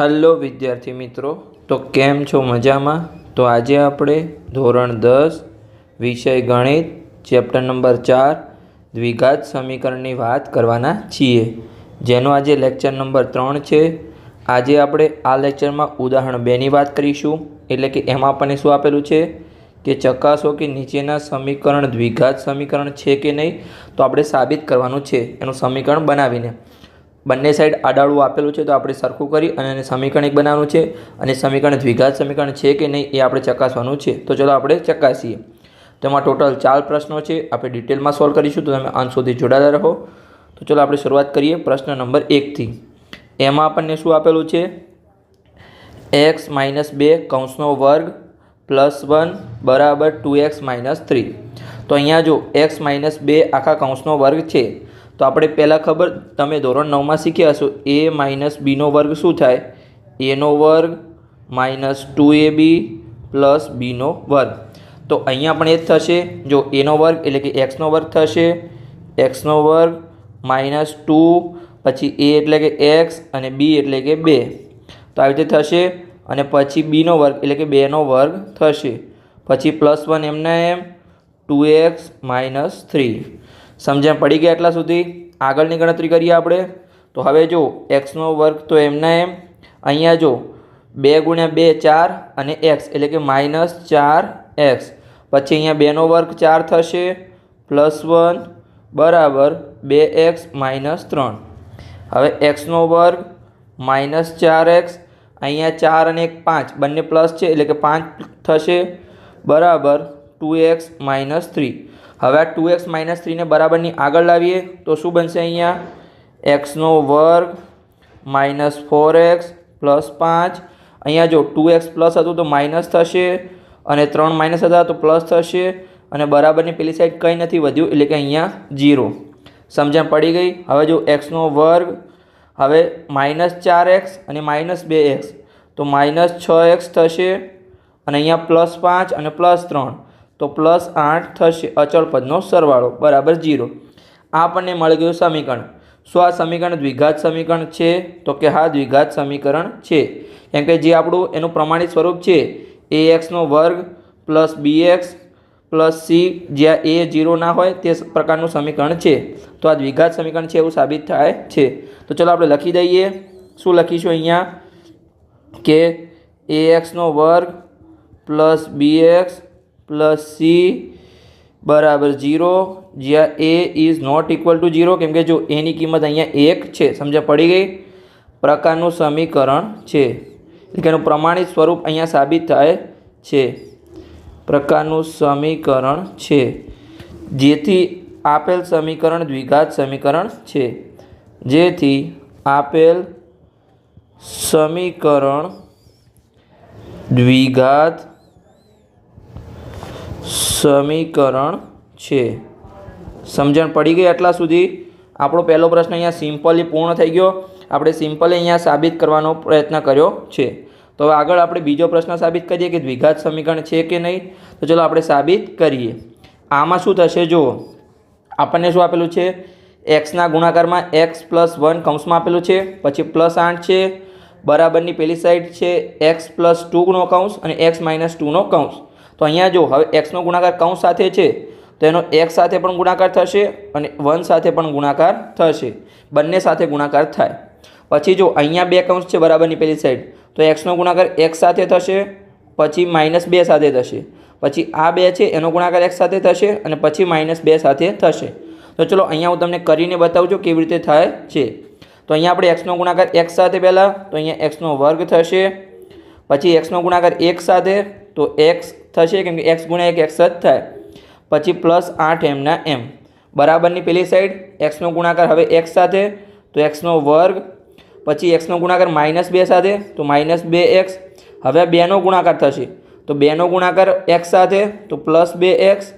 Hello વિદ્યાર્થી મિત્રો, તો કેમ છો મજામાં? તો આજે આપણે ધોરણ દસ, વિષય ગણિત, ચેપ્ટર નંબર ચાર, દ્વિઘાત સમીકરણની વાત કરવાના છીએ. જેનો આજે લેક્ચર નંબર ત્રણ છે. આજે આપણે આ લેક્ચરમાં ઉદાહરણ બેની વાત કરીશું. એટલે કે એમાં આપણને શું આપેલું છે? કે ચકાસો કે નીચેના સમીકરણ દ્વિઘાત સમીકરણ છે કે નહીં? તો આપણે સાબિત કરવાનું છે. એનું સમીકરણ બનાવીને. બંને સાઈડ આડાળું આપેલું છે તો આપણે સરખું કરી અને એને સમીકરણ એક બનાવવાનું છે. અને સમીકરણ દ્વિઘાત સમીકરણ છે કે નહીં એ આપણે ચકાસવાનું છે. તો ચલો આપણે ચકાસીએ. તેમાં ટોટલ ચાર પ્રશ્નો છે. આપણે ડિટેલમાં સોલ્વ કરીશું તો તમે અંત સુધી જોડાતા રહો. તો ચલો આપણે શરૂઆત કરીએ પ્રશ્ન નંબર એકથી એમાં આપણને શું આપેલું છે? એક્સ માઇનસ બે કૌંસનો વર્ગ પ્લસ વન બરાબર ટુ એક્સ માઇનસ થ્રી તો અહીંયા જો એક્સ માઇનસ બે આખા કૌંસનો વર્ગ છે તો આપણે પહેલાં ખબર, તમે ધોરણ નવમાં શીખ્યા હશો, એ માઇનસ બીનો વર્ગ શું થાય? એનો વર્ગ minus two A B plus બીનો વર્ગ. તો અહીંયા પણ એ જ થશે, જો એનો વર્ગ એટલે કે એક્સનો વર્ગ થશે એક્સનો વર્ગ માઇનસ ટુ પછી એ એટલે કે એક્સ અને બી એટલે કે બે. તો આવી રીતે થશે, અને પછી બીનો વર્ગ એટલે કે બેનો વર્ગ થશે. પછી પ્લસ વન એમના એમ ટુ એક્સ માઇનસ થ્રી સમજણ પડી ગયા એટલા સુધી આગળની ગણતરી કરીએ આપણે. તો હવે જો એક્સનો વર્ગ તો એમના એમ. અહીંયા જો બે ગુણ્યા બે ચાર અને એક્સ એટલે કે માઇનસ ચાર એક્સ પછી અહીંયા બેનો વર્ગ ચાર થશે, પ્લસ વન બરાબર બે એક્સ માઇનસ ત્રણ. હવે એક્સનો વર્ગ માઇનસ ચાર એક્સ. અહીંયા ચાર અને એક પાંચ. બંને પ્લસ છે એટલે કે પાંચ થશે. બરાબર ટુ એક્સ માઇનસ થ્રી. હવે આ ટુ એક્સ માઇનસ થ્રીને બરાબરની આગળ લાવીએ, તો શું બનશે અહીંયા? એક્સનો વર્ગ માઇનસ ફોર એક્સ પ્લસ પાંચ. અહીંયા જો ટુ એક્સ પ્લસ હતું તો માઇનસ થશે, અને ત્રણ માઇનસ હતા તો પ્લસ થશે, અને બરાબરની પેલી સાઈડ કંઈ નથી વધ્યું, એટલે કે અહીંયા જીરો સમજણ પડી ગઈ? હવે જો એક્સનો વર્ગ, હવે માઇનસ ચાર એક્સ અને માઇનસ બે એક્સ તો માઇનસ છ એક્સ થશે, અને અહીંયા પ્લસ પાંચ અને પ્લસ ત્રણ. તો પ્લસ આઠ થશે અચળ પદનો સરવાળો, બરાબર જીરો આ આપણને મળી ગયું સમીકરણ. શું આ સમીકરણ દ્વિઘાત સમીકરણ છે? તો કે હા, દ્વિઘાત સમીકરણ છે. કેમ કે જે આપણું એનું પ્રમાણિત સ્વરૂપ છે, એ એક્સનો વર્ગ plus B X plus C, જ્યાં એ જીરો ના હોય, તે પ્રકારનું સમીકરણ છે. તો આ દ્વિઘાત સમીકરણ છે એવું સાબિત થાય છે. તો ચલો આપણે લખી દઈએ. શું લખીશું અહીંયા? કે એ એક્સનો વર્ગ plus B X plus C બરાબર ઝીરો. જ્યાં A is not equal to zero, કેમ કે જો એની કિંમત અહીંયા એક છે સમજ્યા પડી ગઈ? પ્રકારનું સમીકરણ છે. એટલે એનું પ્રમાણિત સ્વરૂપ અહીંયા સાબિત થાય છે. પ્રકારનું સમીકરણ છે. જેથી આપેલ સમીકરણ દ્વિઘાત સમીકરણ છે. જેથી આપેલ સમીકરણ દ્વિઘાત સમીકરણ છે. સમજણ પડી ગઈ આટલા સુધી? આપણો પહેલો પ્રશ્ન અહીંયા સિમ્પલી પૂર્ણ થઈ ગયો. આપણે સિમ્પલી અહીંયા સાબિત કરવાનો પ્રયત્ન કર્યો છે. તો હવે આગળ આપણે બીજો પ્રશ્ન સાબિત કરીએ કે દ્વિઘાત સમીકરણ છે કે નહીં? તો ચલો આપણે સાબિત કરીએ. આમાં શું થશે? જુઓ. આપણને શું આપેલું છે? એક્સના ગુણાકારમાં એક્સ પ્લસ વન કૌંસમાં આપેલું છે. પછી પ્લસ આઠ છે. બરાબરની પેલી સાઈડ છે એક્સ પ્લસ ટુનો કૌંસ અને એક્સ માઇનસ ટુનો કૌંસ. તો અહીંયા જો હવે એક્સનો ગુણાકાર કૌંસ સાથે છે, તો એનો એક્સ સાથે પણ ગુણાકાર થશે અને વન સાથે પણ ગુણાકાર થશે. બંને સાથે ગુણાકાર થાય. પછી જો અહીંયા બે કૌંસ છે બરાબરની પેલી સાઈડ તો એક્સનો ગુણાકાર એક્સ સાથે થશે, પછી માઇનસ બે સાથે થશે. પછી આ બે છે, એનો ગુણાકાર એક્સ સાથે થશે અને પછી માઇનસ બે સાથે થશે. તો ચલો અહીંયા હું તમને કરીને બતાવું છું કેવી રીતે થાય છે. તો અહીંયા આપણે એક્સનો ગુણાકાર એક્સ સાથે પહેલાં, તો અહીંયા એક્સનો વર્ગ થશે. પછી એક્સનો ગુણાકાર એક સાથે, તો એક્સ થશે કેમ કે એક્સ ગુણ્યા એક, એક્સ જ થાય. પછી પ્લસ આઠ એમના એમ. બરાબરની પેલી સાઈડ એક્સનો ગુણાકાર હવે એક્સ સાથે, તો એક્સનો વર્ગ, પછી એક્સનો ગુણાકાર માઇનસ બે સાથે, તો માઇનસ બે એક્સ. હવે બેનો ગુણાકાર થશે. તો બેનો ગુણાકાર એક્સ સાથે, તો પ્લસ બે એક્સ,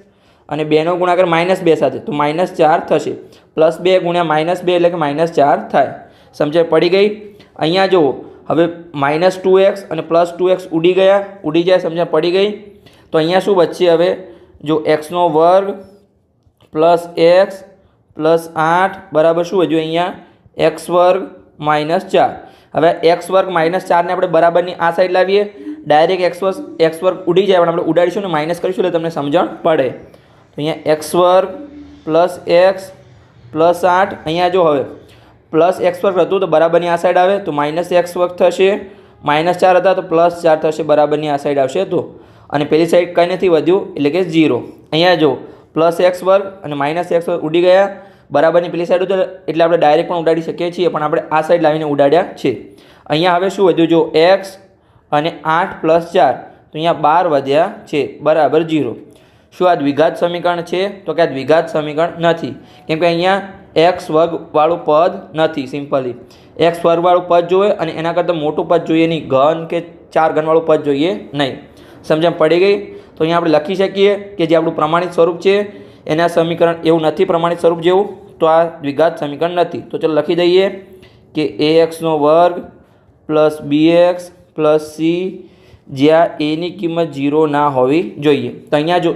અને બેનો ગુણાકાર માઇનસ બે સાથે, તો માઇનસ ચાર થશે. પ્લસ બે ગુણ્યા માઇનસ બે એટલે કે માઇનસ ચાર થાય. સમજાય પડી ગઈ? અહીંયા જુઓ. હવે માઇનસ ટુ એક્સ અને પ્લસ ટુ એક્સ ઉડી ગયા, ઉડી જાય સમજણ પડી ગઈ. તો અહીંયા શું વચ્ચે હવે? જો એક્સનો વર્ગ પ્લસ એક્સ પ્લસ આઠ બરાબર શું હજુ અહીંયા? એક્સ વર્ગ માઇનસ ચાર. હવે એક્સ વર્ગ માઇનસ ચારને આપણે બરાબરની આ સાઈડ લાવીએ. ડાયરેક્ટ એક્સ વર્ગ એક્સ વર્ગ ઉડી જાય, પણ આપણે ઉડાડીશું ને માઇનસ કરીશું એટલે તમને સમજણ પડે. અહીંયા એક્સ વર્ગ પ્લસ એક્સ પ્લસ આઠ, અહીંયા જો હવે. પ્લસ એક્સ વર્ગ હતું તો બરાબરની આ સાઈડ આવે તો માઇનસ એક્સ વર્ગ થશે. માઇનસ ચાર હતા તો પ્લસ ચાર થશે, બરાબરની આ સાઈડ આવશે તો અને પેલી સાઈડ કંઈ નથી વધ્યું, એટલે કે ઝીરો અહીંયા જો પ્લસ એક્સ વર્ગ અને માઇનસ એક્સ વર્ગ ઉડી ગયા. બરાબરની પેલી સાઈડ ઉતર, એટલે આપણે ડાયરેક્ટ પણ ઉડાડી શકીએ છીએ, પણ આપણે આ સાઈડ લાવીને ઉડાડ્યા છે. અહીંયા હવે શું વધ્યું? જો એક્સ અને આઠ પ્લસ ચાર, તો અહીંયા બાર વધ્યા છે, બરાબર જીરો શું આ દ્વિઘાત સમીકરણ છે? તો કે આ દ્વિઘાત સમીકરણ નથી. કેમ કે અહીંયા એક્સ વર્ગવાળું પદ નથી, સિમ્પલી. એક્સ વર્ગવાળું પદ જોઈએ અને એના કરતાં મોટું પદ જોઈએ નહીં. ઘન કે ચાર ઘનવાળું પદ જોઈએ નહીં. સમજણ પડી ગઈ? તો અહીંયા આપણે લખી શકીએ કે જે આપણું પ્રમાણિત સ્વરૂપ છે, એના સમીકરણ એવું નથી પ્રમાણિત સ્વરૂપ જેવું, તો આ દ્વિઘાત સમીકરણ નથી. તો ચલો લખી દઈએ કે એ એક્સનો વર્ગ plus B X plus C જ્યાં એની કિંમત ઝીરો ના હોવી જોઈએ. તો અહીંયા જો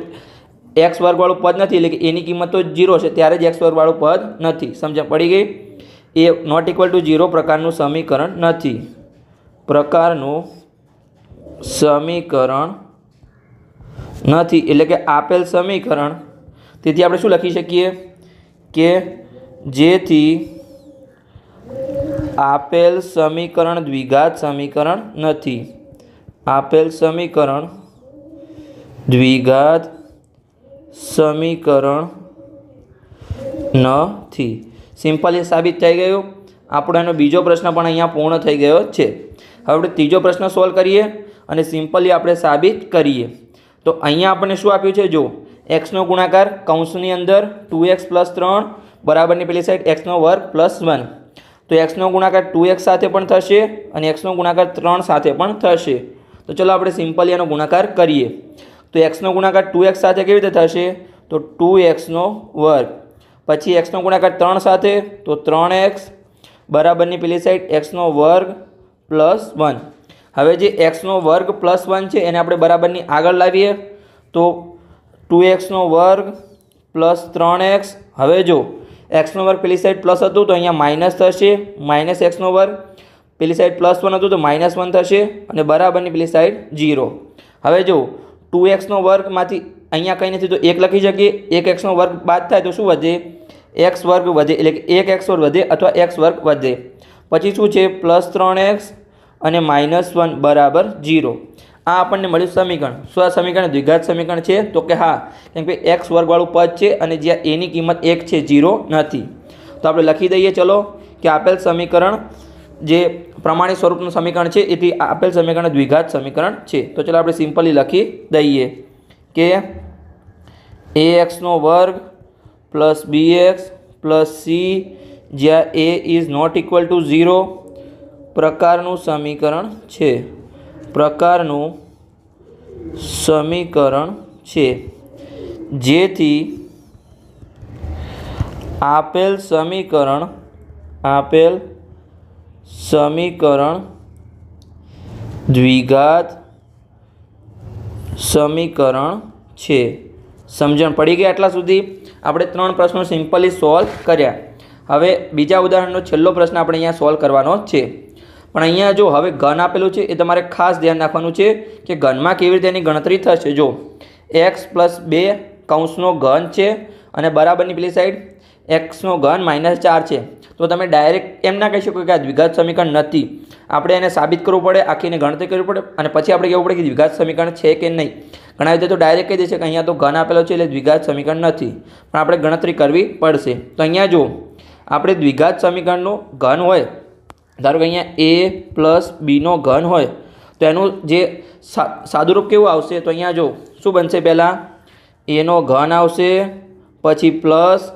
એક્સ વર્ગવાળું પદ નથી, એટલે કે એની કિંમત તો જીરો છે, ત્યારે જ એક્સ વર્ગવાળું પદ નથી. સમજણ પડી ગઈ? A not equal to zero પ્રકારનું સમીકરણ નથી. પ્રકારનું સમીકરણ નથી, એટલે કે આપેલ સમીકરણ. તેથી આપણે શું લખી શકીએ? કે જેથી આપેલ સમીકરણ દ્વિઘાત સમીકરણ નથી. આપેલ સમીકરણ દ્વિઘાત સમીકરણ નથી સિમ્પલી સાબિત થઈ ગયું. આપણો એનો બીજો પ્રશ્ન પણ અહીંયા પૂર્ણ થઈ ગયો છે. હવે આપણે ત્રીજો પ્રશ્ન સોલ્વ કરીએ અને સિમ્પલી આપણે સાબિત કરીએ. તો અહીંયા આપણને શું આપ્યું છે? જો એક્સનો ગુણાકાર કૌંસની અંદર ટુ એક્સ પ્લસ ત્રણ બરાબરની પેલી સાઈડ એક્સનો વર્ગ પ્લસ વન તો એક્સનો ગુણાકાર ટુ એક્સ સાથે પણ થશે અને એક્સનો ગુણાકાર ત્રણ સાથે પણ થશે. તો ચલો આપણે સિમ્પલી એનો ગુણાકાર કરીએ. તો એક્સનો ગુણાકાર ટુ એક્સ સાથે કેવી રીતે થશે? તો ટુ એક્સનો વર્ગ. પછી એક્સનો ગુણાકાર ત્રણ સાથે, તો ત્રણ એક્સ બરાબરની પેલી સાઈડ એક્સનો વર્ગ પ્લસ વન હવે જે એક્સનો વર્ગ પ્લસ વન છે, એને આપણે બરાબરની આગળ લાવીએ. તો ટુ એક્સનો વર્ગ પ્લસ ત્રણ એક્સ હવે જો એક્સનો વર્ગ પેલી સાઈડ પ્લસ હતું, તો અહીંયા માઇનસ થશે. માઇનસ એક્સનો વર્ગ પેલી સાઈડ પ્લસ વન હતું, તો માઇનસ વન થશે અને બરાબરની પેલી સાઈડ જીરો હવે જો ટુ એક્સનો વર્ગમાંથી અહીંયા કંઈ નથી, તો એક લખી શકીએ. એક એક્સનો વર્ગ બાદ થાય તો શું વધે? એક્સ વર્ગ વધે, એટલે કે એક એક્સ વર્ગ વધે અથવા એક્સ વર્ગ વધે. પછી શું છે? પ્લસ ત્રણ એક્સ અને માઇનસ વન બરાબર જીરો આ આપણને મળ્યું સમીકરણ. શું આ સમીકરણ દ્વિઘાત સમીકરણ છે? તો કે હા, કેમ કે એક્સ વર્ગવાળું પદ છે અને જ્યાં એની કિંમત એક છે જીરો નથી. તો આપણે લખી દઈએ, ચલો, કે આપેલ સમીકરણ જે પ્રમાણિત સ્વરૂપનું સમીકરણ છે, એથી આપેલ સમીકરણ દ્વિઘાત સમીકરણ છે. તો ચલો આપણે સિમ્પલી લખી દઈએ કે એ એક્સનો વર્ગ plus B X plus C જ્યાં A is not equal to zero પ્રકારનું સમીકરણ છે. પ્રકારનું સમીકરણ છે. જેથી આપેલ સમીકરણ, આપેલ સમીકરણ દ્વિઘાત સમીકરણ છે. સમજણ પડી ગઈ આટલા સુધી? આપણે ત્રણ પ્રશ્નો સિમ્પલી સોલ્વ કર્યા. હવે બીજા ઉદાહરણનો છેલ્લો પ્રશ્ન આપણે અહીંયા સોલ્વ કરવાનો છે. પણ અહીંયા જો હવે ઘન આપેલું છે, એ તમારે ખાસ ધ્યાન રાખવાનું છે કે ઘનમાં કેવી રીતે એની ગણતરી થશે. જો એક્સ પ્લસ બે કૌંસનો ઘન છે અને બરાબરની પેલી સાઈડ એક્સનો ઘન માઇનસ ચાર છે. તો તમે ડાયરેક્ટ એમ ના કહી શકો કે આ દ્વિઘાત સમીકરણ નથી. આપણે એને સાબિત કરવું પડે, આખીને ગણતરી કરવી પડે, અને પછી આપણે કહેવું પડે કે દ્વિઘાત સમીકરણ છે કે નહીં. ઘણા તો ડાયરેક્ટ કહી દેશે કે અહીંયા તો ઘન આપેલો છે એટલે દ્વિઘાત સમીકરણ નથી. પણ આપણે ગણતરી કરવી પડશે. તો અહીંયા જો આપણે દ્વિઘાત સમીકરણનું ઘન હોય, ધારો કે અહીંયા એ પ્લસ બીનો ઘન હોય, તો એનું જે સાદુરૂપ કેવું આવશે? તો અહીંયા જો શું બનશે પહેલાં? એનો ઘન આવશે, પછી પ્લસ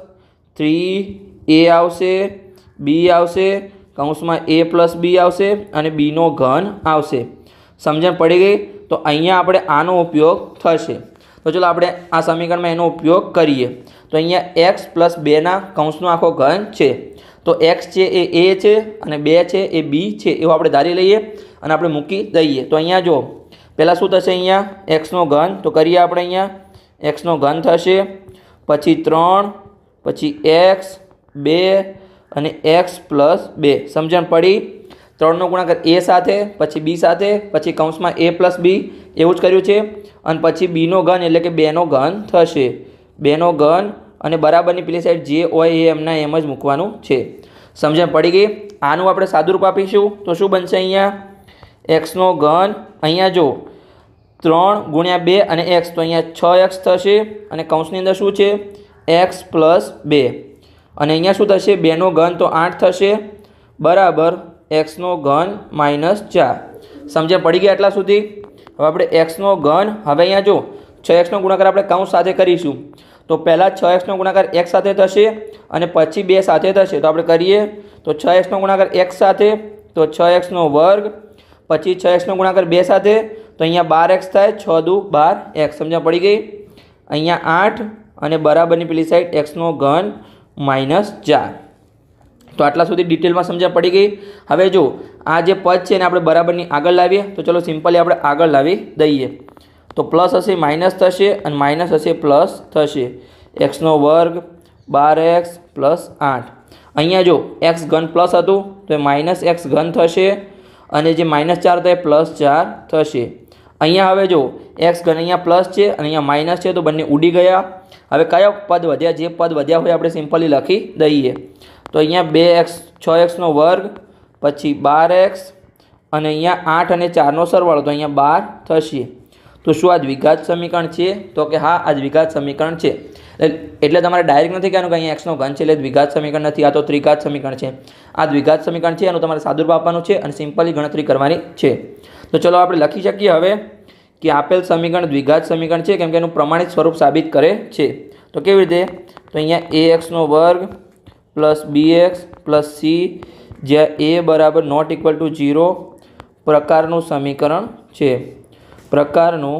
થ્રી એ આવશે, બી આવશે, કૌંસમાં એ પ્લસ બી આવશે અને બીનો ઘન આવશે. સમજણ પડી ગઈ? તો અહીંયા આપણે આનો ઉપયોગ થશે. તો ચલો આપણે આ સમીકરણમાં એનો ઉપયોગ કરીએ. તો અહીંયા એક્સ પ્લસ બેના કૌંસનો આખો ઘન છે. તો એક્સ છે એ એ છે અને બે છે એ બી છે. એવું આપણે ધારી લઈએ અને આપણે મૂકી દઈએ. તો અહીંયા જો પહેલાં શું થશે અહીંયા? એક્સનો ઘન. તો કરીએ આપણે અહીંયા. એક્સનો ઘન થશે. પછી ત્રણ પછી એક્સ બે અને એક્સ પ્લસ બે. સમજણ પડી? ત્રણનો ગુણાકાર એ સાથે, પછી બી સાથે, પછી કૌંસમાં એ પ્લસ બી એવું જ કર્યું છે. અને પછી બીનો ઘન એટલે કે બેનો ઘન થશે. બેનો ઘન અને બરાબરની પેલી સાઈડ જે હોય એ એમના એમ જ મૂકવાનું છે. સમજણ પડી ગઈ? આનું આપણે સાદુરૂપ આપીશું. તો શું બનશે અહીંયા? એક્સનો ઘન, અહીંયા જો, ત્રણ ગુણ્યા બે અને એક્સ તો અહીંયા છ એક્સ થશે. અને કૌંસની અંદર શું છે? એક્સ પ્લસ બે. અને અહીંયા શું થશે? બેનો ઘન તો આઠ થશે. બરાબર એક્સનો ઘન માઇનસ ચાર. સમજ્યા? પડી ગયા એટલા સુધી? હવે આપણે એક્સનો ઘન, હવે અહીંયા જો છ એક્સનો ગુણાકાર આપણે કાઉન્સ સાથે કરીશું. તો પહેલાં છ એક્સનો ગુણાકાર એક્સ સાથે થશે અને પછી બે સાથે થશે. તો આપણે કરીએ. તો છ એક્સનો ગુણાકાર એક્સ સાથે, તો છ એક્સનો વર્ગ, પછી છ એક્સનો ગુણાકાર બે સાથે. તો અહીંયા બાર એક્સ થાય, છ દુ બાર એક્સ. સમજણ પડી ગઈ? અહીંયા આઠ અને બરાબરની પેલી સાઈડ એક્સનો ઘન માઇનસ ચાર. તો આટલા સુધી ડિટેલમાં સમજણ પડી ગઈ. હવે જો, આ જે પદ છે એને આપણે બરાબરની આગળ લાવીએ, તો ચલો સિમ્પલી આપણે આગળ લાવી દઈએ. તો પ્લસ હશે માઇનસ થશે અને માઇનસ હશે પ્લસ થશે. એક્સનો વર્ગ બાર એક્સ પ્લસ આઠ. અહીંયા જો એક્સ ઘન પ્લસ હતું, તો એ માઇનસ એક્સ ઘન થશે અને જે માઇનસ ચાર હતા એ પ્લસ ચાર થશે. અહીંયા હવે જો એક્સ ઘન અહીંયા પ્લસ છે અને અહીંયા માઇનસ છે, તો બંને ઉડી ગયા. હવે કયા પદ વધ્યા? જે પદ વધ્યા હોય આપણે સિમ્પલી લખી દઈએ. તો અહીંયા બે એક્સ છ એક્સનો વર્ગ, પછી બાર એક્સ અને અહીંયા આઠ અને ચારનો સરવાળો, તો અહીંયા બાર થશે. તો શું આ દ્વિઘાત સમીકરણ છે? તો કે હા આ દ્વિઘાત સમીકરણ છે. એટલે તમારે ડાયરેક્ટ નથી કહેવાનું કે અહીંયા એક્સનો ઘન છે, એટલે દ્વિઘાત સમીકરણ નથી. આ તો ત્રિઘાત સમીકરણ છે. આ દ્વિઘાત સમીકરણ છે, એનું તમારે સાદુરૂપ આપવાનું છે અને સિમ્પલી ગણતરી કરવાની છે. તો ચલો આપણે લખી શકીએ હવે કે આપેલ સમીકરણ દ્વિઘાત સમીકરણ છે, કેમ કે એનું પ્રમાણિત સ્વરૂપ સાબિત કરે છે. તો કેવી રીતે? તો અહીંયા એ એક્સનો વર્ગ plus B X plus C જ્યાં એ બરાબર નોટ ઇક્વલ ટુ ઝીરો પ્રકારનું સમીકરણ છે. પ્રકારનું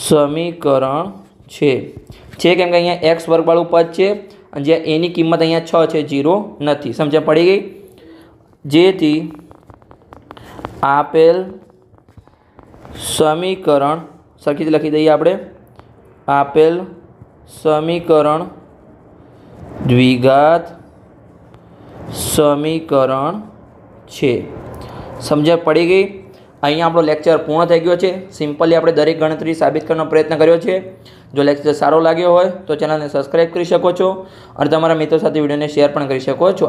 સમીકરણ છે. છે કેમ કે અહીંયા એક્સ વર્ગવાળું પદ છે, અને જ્યાં એની કિંમત અહીંયા છ છે ઝીરો નથી. સમજણ પડી ગઈ? જેથી આપેલ સમીકરણ, સરખીથી લખી દઈએ આપણે, આપેલ સમીકરણ દ્વિઘાત સમીકરણ છે. સમજણ પડી ગઈ? અહીંયા આપણો લેક્ચર પૂર્ણ થઈ ગયો છે. સિમ્પલી આપણે દરેક ગણતરી સાબિત કરવાનો પ્રયત્ન કર્યો છે. જો લેક્ચર સારો લાગ્યો હોય તો ચેનલને સબસ્ક્રાઈબ કરી શકો છો અને તમારા મિત્રો સાથે વિડીયોને શેર પણ કરી શકો છો.